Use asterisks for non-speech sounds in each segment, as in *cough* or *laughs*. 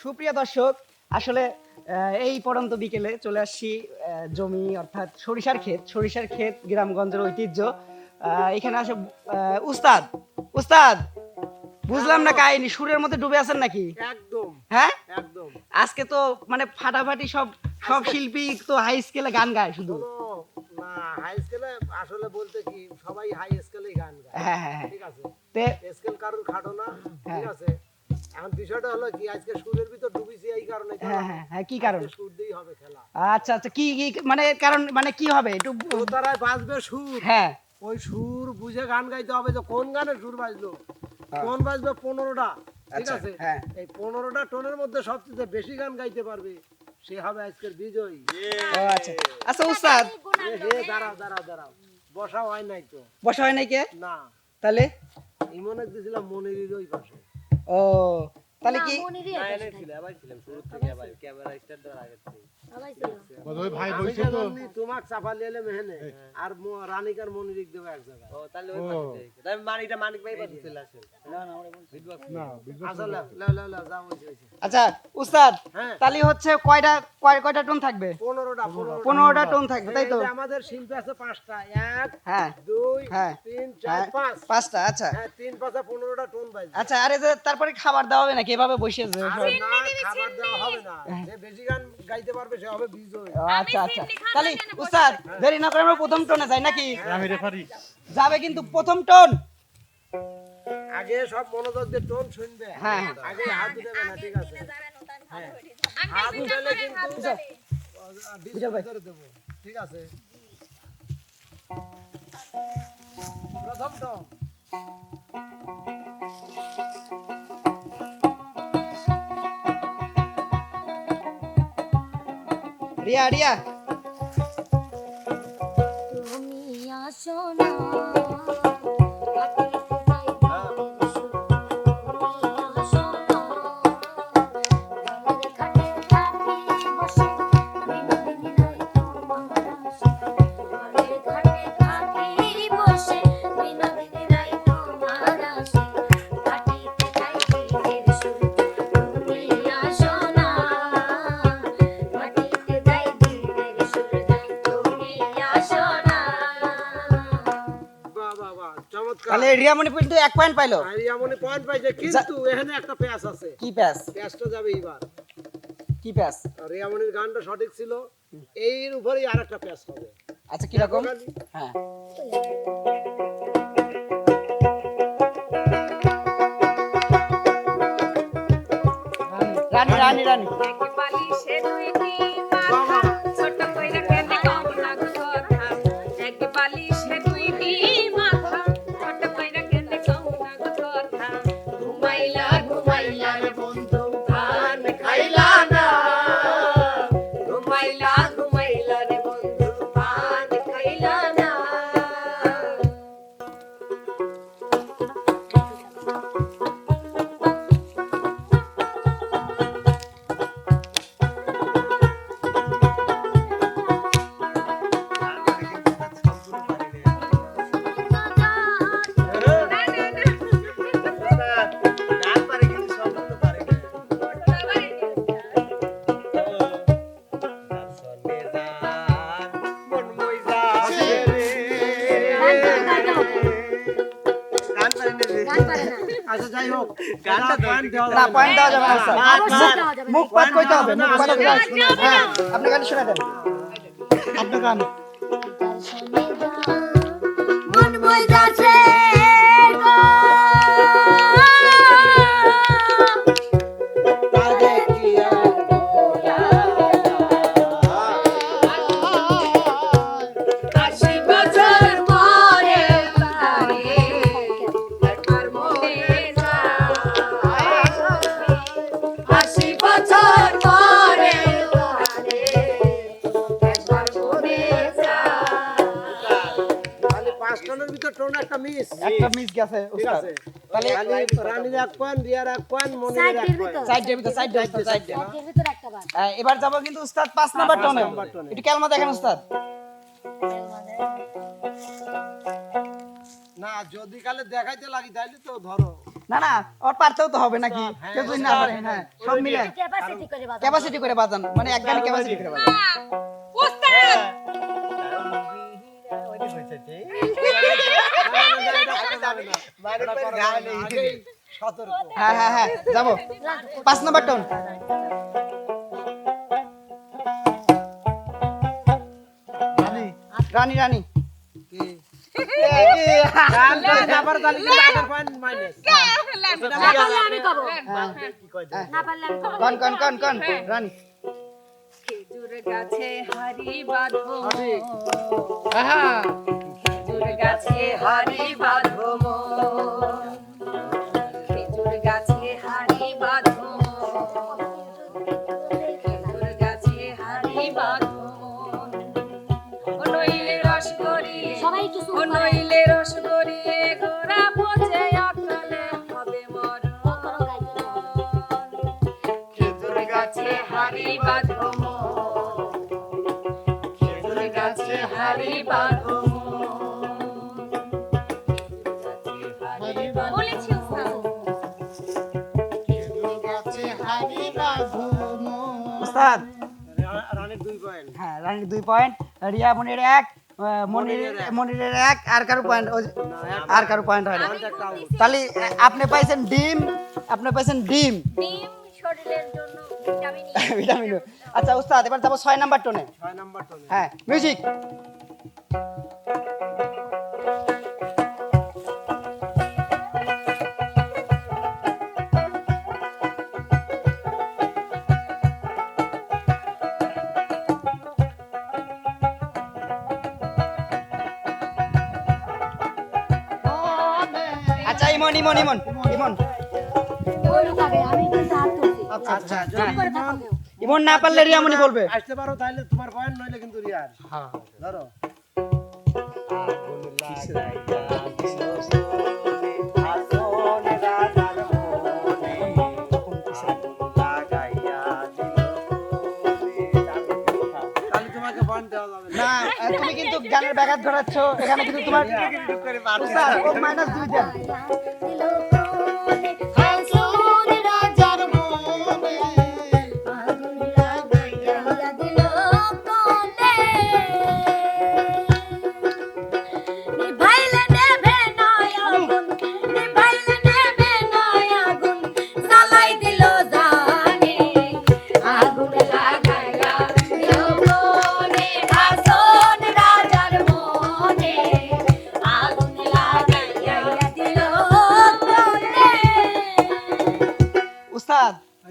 সুপ্রিয় দর্শক আসলে এই পড়ন্ত বিকেলে চলে আসছি জমি অর্থাৎ সরিষার ক্ষেত সরিষার ক্ষেত গ্রামগঞ্জের ঐতিহ্য। এখানে আসে উস্তাদ উস্তাদ বুঝলাম না কাহিনী সুরের মধ্যে ডুবে আছেন নাকি? একদম। হ্যাঁ? একদম। আজকে তো মানে ফাটাফাটি সব সব শিল্পী তো হাই স্কেলে গান গায় শুধু। না হাই স্কেলে আসলে বলতে কি সবাই হাই স্কেলেই গান গায়। হ্যাঁ হ্যাঁ হ্যাঁ। ঠিক আছে? স্কেল কারোর খাটো না ঠিক। আছে? এখন বিষয়টা হলো কি আজকে সুরের ভিতর ডুবিছি এই কারণে হ্যাঁ হ্যাঁ হ্যাঁ কি কারণ সুর দিয়েই হবে খেলা। আচ্ছা আচ্ছা কি কি মানে কারণ মানে কি হবে? একটু বাজবে সুর। হ্যাঁ। ওই সুর বুঝে গান গাইতে হবে যে কোন গানের সুর বাজলো? কোন বাজবে পনেরোটা? ঠিক আচ্ছা, আছে? হ্যাঁ। এই পনেরোটা টোনের মধ্যে সবচেয়ে বেশি গান গাইতে পারবে সে হবে আজকের বিজয়ী। আচ্ছা। আচ্ছা উস্তাদ। দাঁড়াও দাঁড়াও দাঁড়াও। বসা হয় নাই তো। বসা হয় নাই কে? না। তাহলে? ইমনে দিছিলাম মনিরের ওই পাশে ও তাহলে কি ওই ভাই আমি বলছে যে তো জানি চাপা লিয়ে মেহেনে আর রানিকার মনিরিক দেবে এক জায়গায়। না বিদ্যুৎ আসো লাও, লাও, লাও, লাও, যাও, হইছে, হইছে। আচ্ছা উস্তাদ হ্যাঁ। তাহলে হচ্ছে কয়টা কয় কয়টা টোন থাকবে? পনেরোটা টোন থাকবে তাই তো? আমাদের শিল্পী আছে পাঁচটা। এক হ্যাঁ। দুই হ্যাঁ। তিন চার হ্যাঁ। পাঁচ। পাঁচটা আচ্ছা। হ্যাঁ তিন পাঁচে পনেরোটা টোন আচ্ছা আরে যে তারপরে খাবার দেওয়া হবে নাকি? এভাবে বসে যে না খাবার দেওয়া হবে না। যে বেশি গান গাইতে পারবে সে হবে বিজয়। আচ্ছা আচ্ছা। তাহলে উস্তাদ দেরি না করে আমরা প্রথম টোনে যাই নাকি? আমি রেফারি যাবে কিন্তু প্রথম টোন। আগে সব মনোযোগ দিয়ে টোন শুনবে। হ্যাঁ। আগে হাত না ঠিক আছে? হাত উঠালে কিন্তু। ঠিক আছে? প্রথম টোন। রিয়া রিয়া তাহলে রিয়া মণি কিন্তু এক পয়েন্ট পাইলো। এমনই পয়েন্ট পাইছে কিন্তু এখানে একটা প্যাচ আছে। কি প্যাস প্যাচটা যাবে এবার কি প্যাস আর রিয়ামনির গানটা সঠিক ছিল। এর উপরেই আর একটা প্যাচ হবে। আচ্ছা কীরকম? খালি। হ্যাঁ। রানী রানী রানী। না পয়েন্ট দেওয়া যাবে না। স্যার। মুখ পয়েন্ট কইতে হবে মুখ হবে। হ্যাঁ আপনি গান শুনে দেন। আপনার গান। মিস? একটা মিস। গেছে উস্তাদ তাহলে রানীর এক পয়েন্ট রিয়ার এক পয়েন্ট মনির এক সাইডের সাইড দিয়ে ভিতর সাইড দিয়ে ভিতর সাইড দিয়ে। ভিতর একটা বার। হ্যাঁ, এবার যাব কিন্তু উস্তাদ পাঁচ নাম্বার টোনে। একটু ক্যালমা দেখেন উস্তাদ। না যদি কালে দেখাইতে লাগি তাইলে তো ধরো। না না ওর পারতেও তো হবে নাকি? হ্যাঁ, কেউ যদি না পারে হ্যাঁ সব মিলে। ক্যাপাসিটি করে বাজাও ক্যাপাসিটি করে বাজান। মানে এক গানে ক্যাপাসিটি করে বাজান। উস্তাদ! আগেই সতর্ক *laughs* হ্যাঁ হ্যাঁ হ্যাঁ যাব পাঁচ নাম্বার টোন রানী রানী হ্যাঁ কন কন কন কন খেজুর গাছে হারি বাঁধো হ্যাঁ খেজুর গাছে হারি বাঁধো হারি খেজুর গাছে হারি বাঁধো উস্তাদ উস্তাদ রানের দুই পয়েন্ট। হ্যাঁ রানীর দুই পয়েন্ট রিয়া মনির এক। মনিরের এক আর কারও পয়েন্ট আর কারও পয়েন্ট হয় না। তাহলে আপনি পাইছেন ডিম আপনি পাইছেন ডিম। ডিম। শরীরের জন্য ভিটামিন ভিটামিন *laughs* আচ্ছা উস্তাদ এবার যাব ছয় নাম্বার টোনে ছয় নাম্বার তো হ্যাঁ মিউজিক আচ্ছা ইমন ইমন ইমন ইমন। আচ্ছা ইমন না পারলে রিয়ামনি বলবে আসতে পারো তাহলে তোমার পয়েন্ট নইলে কিন্তু ধরো পয়েন্ট দেওয়া যাবে না না তুমি কিন্তু গানের ব্যাঘাত ঘটাচ্ছ এখানে কিন্তু তোমার মাইনাস দুই দেন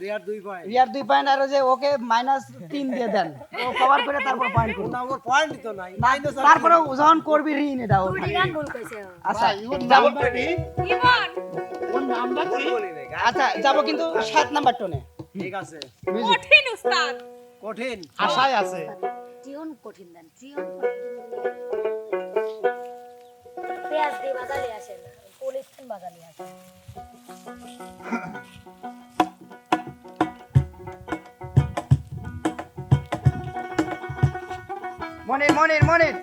রিয়ার দুই পয়েন্ট রিয়ার দুই পয়েন্ট আর যে ওকে মাইনাস তিন দিয়ে দেন। ও কভার করে তারপর পয়েন্ট করুন ওটা আমার পয়েন্ট তো নাই। মাইনাস তারপরে যখন করবি ঋণ এটা কইছে আচ্ছা যাব ইমন! আচ্ছা যাব কিন্তু সাত নাম্বার টোনে ঠিক আছে। কঠিন উস্তাদ। কঠিন। আশায় আছে। জীবন কঠিন দেন জীবন পেঁয়াজ দিয়ে বাজালে আসে না বাজালে আসে। *laughs* মনির মনির মনির